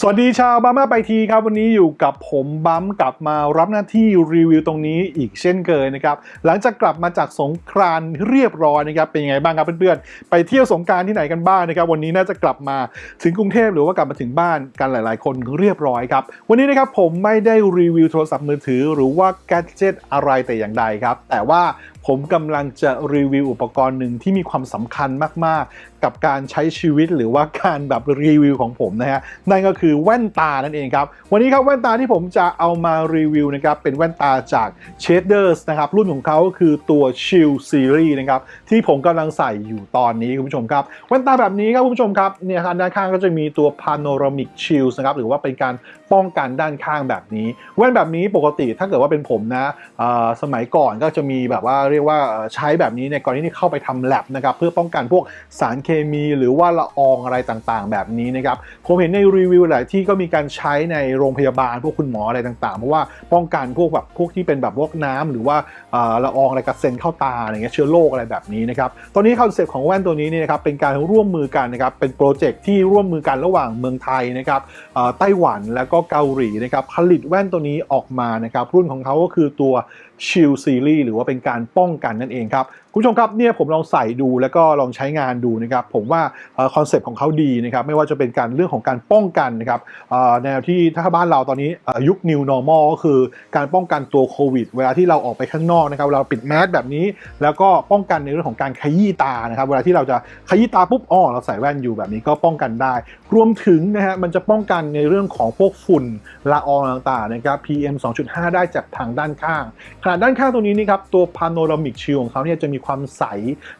สวัสดีชาวบ้ามาไปทีครับ วันนี้อยู่กับผมบัมกลับมารับหน้าที่รีวิวตรงนี้อีกเช่นเคยนะครับ หลังจากกลับมาจากสงกรานเรียบร้อยนะครับ เป็นยังไงบ้างครับเพื่อนๆ ไปเที่ยวสงกรารที่ไหนกันบ้างนะครับ วันนี้น่าจะกลับมาถึงกรุงเทพหรือว่ากลับมาถึงบ้านกันหลาย ๆ คนเรียบร้อยครับ วันนี้นะครับผมไม่ได้รีวิวโทรศัพท์มือถือ หรือว่าแกดเจิตอะไรแต่อย่างใดครับ แต่ว่า ผมกำลังจะรีวิวอุปกรณ์หนึ่งที่มีความสำคัญมาก ๆ กับการใช้ชีวิตหรือว่าการแบบรีวิวของผมนะฮะนั่นก็คือแว่นตานั่นเองครับ วันนี้ครับแว่นตาที่ผมจะเอามารีวิวนะครับเป็นแว่นตาจาก Shaders นะครับรุ่นของเขาคือตัว Shield Series นะครับที่ผมกำลังใส่อยู่ตอนนี้คุณผู้ชมครับแว่นตาแบบนี้ครับคุณผู้ชมครับเนี่ยด้านข้างก็จะมีตัว Panoramic Shield นะครับหรือว่าเป็นการป้องกันด้านข้างแบบนี้ แว่นแบบนี้ปกติถ้าเกิดว่าเป็นผมนะสมัยก่อนก็จะมีแบบว่าเรียกว่าใช้แบบนี้ในกรณีที่เข้าไปทำแลบนะครับเพื่อป้องกันพวกสารเคมีหรือว่าละอองอะไรต่างๆ แบบนี้นะครับผมเห็นในรีวิวหลายที่ก็มีการใช้ในโรงพยาบาลพวกคุณหมออะไรต่างๆ เพราะว่าป้องกันพวกแบบพวกที่เป็นแบบพวกน้ำหรือว่าละอองอะไรกระเซ็นเข้าตาอะไรเงี้ยเชื้อโรคอะไรแบบนี้นะครับตอนนี้คอนเซ็ปต์ของแว่นตัวนี้เนี่ยนะครับเป็นการร่วมมือกันนะครับเป็นโปรเจกต์ที่ร่วมมือกันระหว่างเมืองไทยนะครับไต้หวันแล้วก็เกาหลีนะครับผลิตแว่นตัวนี้ออกมานะครับรุ่นของเขาก็คือตัว Shield Series หรือว่าเป็นการป้องกันนั่นเองครับ คุณผู้ชมครับเนี่ยผมลองใส่ดูแล้วก็ลองใช้งานดูนะครับ ผมว่าคอนเซปต์ของเขาดีนะครับ ไม่ว่าจะเป็นการเรื่องของการป้องกันนะครับแนวที่ถ้าบ้านเราตอนนี้ยุค New Normal ก็คือการป้องกันตัวโควิด เวลาที่เราออกไปข้างนอกนะครับเราปิดแมสแบบนี้ แล้วก็ป้องกันในเรื่องของการขยี้ตานะครับ เวลาที่เราจะขยี้ตาปุ๊บอ๋อเราใส่แว่นอยู่แบบนี้ก็ป้องกันได้ รวมถึงนะฮะมันจะป้องกันในเรื่องของพวกฝุ่นละอองต่างๆนะครับ PM 2.5 ได้จากทางด้านข้างนาดด้านข้างตรงนี้นี่ครับตัว panoramic shield ของเขาเนี่ยจะมีความใส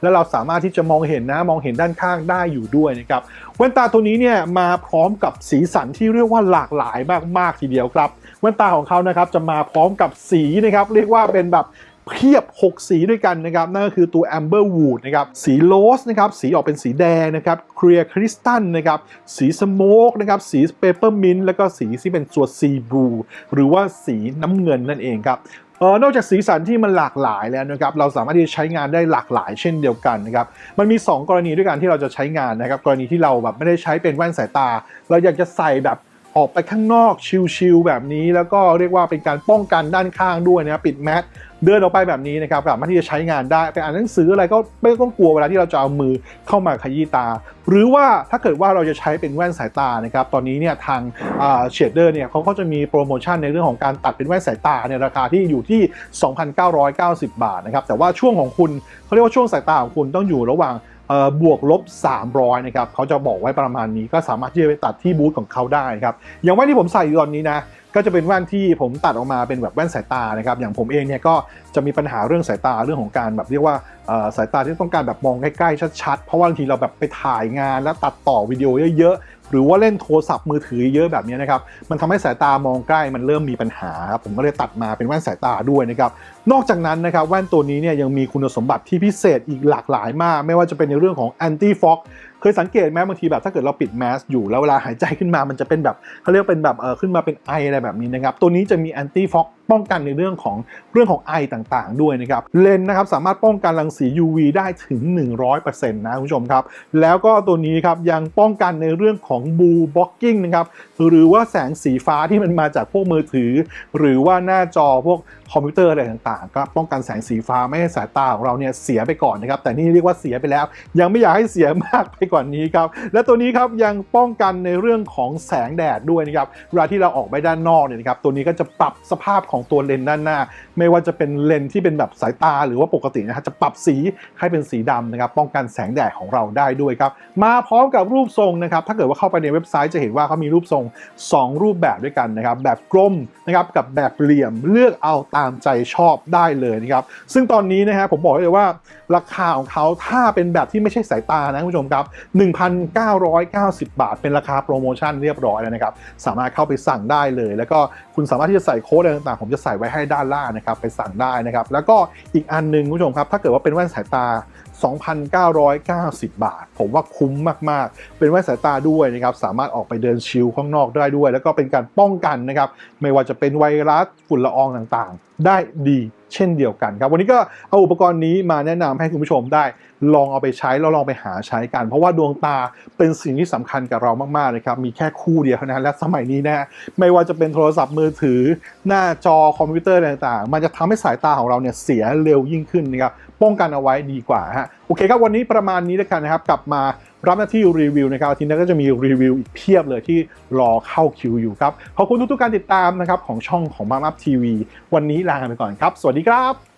และเราสามารถที่จะมองเห็นนะมองเห็นด้านข้างได้อยู่ด้วยนะครับแว่นตาตัวนี้เนี่ยมาพร้อมกับสีสันที่เรียกว่าหลากหลายมากๆทีเดียวครับแว่นตาของเขานะครับจะมาพร้อมกับสีนะครับเรียกว่าเป็นแบบเพียบ 6 สีด้วยกันนะครับ นั่นก็คือตัว Amber Wood นะครับ สีโลสนะครับ สีออกเป็นสีแดงนะครับ Clear Crystal นะครับ สี Smoke นะครับ สี Peppermint แล้วก็สีที่เป็นส่วน Sea Blue หรือว่าสีน้ำเงินนั่นเองครับ เออนอกจากสีสันที่มันหลากหลายแล้วนะครับเราสามารถที่จะใช้งานได้หลากหลายเช่นเดียวกันนะครับมันมี 2 กรณีด้วยกันที่เราจะใช้งานนะครับกรณีที่เราแบบไม่ได้ใช้เป็นแว่นสายตา เราอยากจะใส่แบบ ออกไปข้างนอกชิลๆแบบนี้ แล้วก็เรียกว่าเป็นการป้องกันด้านข้างด้วยนะปิดแมสเดินออกไปแบบนี้นะครับสามารถที่จะใช้งานได้ไปอ่านหนังสืออะไรก็ไม่ต้องกลัวเวลาที่เราจะเอามือเข้ามาขยี้ตา หรือว่าถ้าเกิดว่าเราจะใช้เป็นแว่นสายตานะครับตอนนี้เนี่ยทางเชดเดอร์เนี่ยเขาก็จะมีโปรโมชั่นในเรื่องของการตัดเป็นแว่นสายตาในราคาที่อยู่ที่ 2,990 บาทนะครับแต่ว่าช่วงของคุณเขาเรียกว่าช่วงสายตาของคุณต้องอยู่ระหว่าง บวกลบ 300 นะครับเขาจะบอกไว้ประมาณนี้ก็สามารถที่จะไปตัดที่บูธของเขาได้ครับอย่างแว่นที่ผมใส่อยู่ตอนนี้นะก็จะเป็นแว่นที่ผมตัดออกมาเป็นแบบแว่นสายตานะครับอย่างผมเองเนี่ยก็จะมีปัญหาเรื่องสายตาเรื่องของการแบบเรียกว่าเอ่อสายตาที่ต้องการแบบมองใกล้ๆชัดๆ เพราะว่าบางทีเราแบบไปถ่ายงานแล้วตัดต่อวิดีโอเยอะๆ หรือว่าเล่นโทรศัพท์มือถือเยอะแบบนี้นะครับ มันทำให้สายตามองใกล้มันเริ่มมีปัญหาครับผมก็เลยตัดมาเป็นแว่นสายตาด้วยนะครับ นอกจากนั้นนะครับแว่นตัวนี้เนี่ยยังมีคุณสมบัติที่พิเศษอีกหลากหลายมาก ไม่ว่าจะเป็นในเรื่องของ anti fog เคยสังเกตไหมบางทีแบบถ้าเกิดเราปิดแมสอยู่แล้วเวลาหายใจขึ้นมามันจะเป็นแบบเขาเรียกเป็นแบบเออขึ้นมาเป็นไออะไรแบบนี้นะครับตัวนี้จะมีแอนตี้ฟอกป้องกันในเรื่องของเรื่องของไอต่างๆ ด้วยนะครับเลนส์นะครับสามารถป้องกันรังสี UV ได้ถึง 100%นะคุณผู้ชมครับ แล้วก็ตัวนี้ครับยังป้องกันในเรื่องของบูบล็อกกิ้งนะครับหรือว่าแสงสีฟ้าที่มันมาจากพวกมือถือ หรือว่าหน้าจอพวกคอมพิวเตอร์อะไรต่างๆ ก็ป้องกันแสงสีฟ้าไม่ให้สายตาของเราเนี่ยเสียไปก่อนนะครับแต่นี่เรียกว่าเสียไปแล้ว ยังไม่อยากให้เสียมากไปกว่านี้ครับ และตัวนี้ครับยังป้องกันในเรื่องของแสงแดดด้วยนะครับเวลาที่เราออกไปด้านนอกเนี่ยนะครับตัวนี้ก็จะปรับสภาพของตัวเลนส์ด้านหน้า ไม่ว่าจะเป็นเลนส์ที่เป็นแบบสายตาหรือว่าปกตินะครับจะปรับสีให้เป็นสีดำนะครับป้องกันแสงแดดของเราได้ด้วยครับมาพร้อมกับรูปทรงนะครับถ้าเกิดว่าเข้าไปในเว็บไซต์จะเห็นว่าเขามีรูปทรง 2 รูปแบบด้วยกันนะครับแบบกลมนะครับกับแบบเหลี่ยมเลือกเอาตามใจชอบได้เลยนะครับซึ่งตอนนี้นะฮะผมบอกเลยว่าราคาของเขาถ้าเป็นแบบที่ไม่ใช่สายตานะคุณผู้ชมครับ1,990 บาท เป็นราคาโปรโมชั่นเรียบร้อยแล้วนะครับ สามารถเข้าไปสั่งได้เลย แล้วก็คุณสามารถที่จะใส่โค้ดอะไรต่างๆ ผมจะใส่ไว้ให้ด้านล่างนะครับ ไปสั่งได้นะครับ แล้วก็อีกอันหนึ่งคุณผู้ชมครับ ถ้าเกิดว่าเป็นแว่นสายตา 2,990 บาท ผมว่าคุ้มมากๆ เป็นแว่นสายตาด้วยนะครับ สามารถออกไปเดินชิลข้างนอกได้ด้วย แล้วก็เป็นการป้องกันนะครับ ไม่ว่าจะเป็นไวรัสฝุ่นละอองต่างๆ ได้ดีเช่นเดียวกันครับ วันนี้ก็เอาอุปกรณ์นี้มาแนะนำให้คุณผู้ชมได้ ลองเอาไปใช้แล้วลองไปหาใช้กัน เพราะว่าดวงตาเป็นสิ่งที่สำคัญกับเรามากๆเลยครับ มีแค่คู่เดียวเท่านั้นและสมัยนี้นะไม่ว่าจะเป็นโทรศัพท์มือถือ หน้าจอคอมพิวเตอร์ต่างๆ มันจะทำให้สายตาของเราเนี่ยเสียเร็วยิ่งขึ้นนะครับป้องกันเอาไว้ดีกว่าฮะโอเคครับวันนี้ประมาณนี้แล้วกันนะครับ กลับมารับหน้าที่รีวิวนะครับทีนี้ก็จะมีรีวิวอีกเพียบเลยที่รอเข้าคิวอยู่ครับขอบคุณทุกๆการติดตามนะครับของช่องของบางอัพทีวีวันนี้ลากันไปก่อนครับ สวัสดีครับ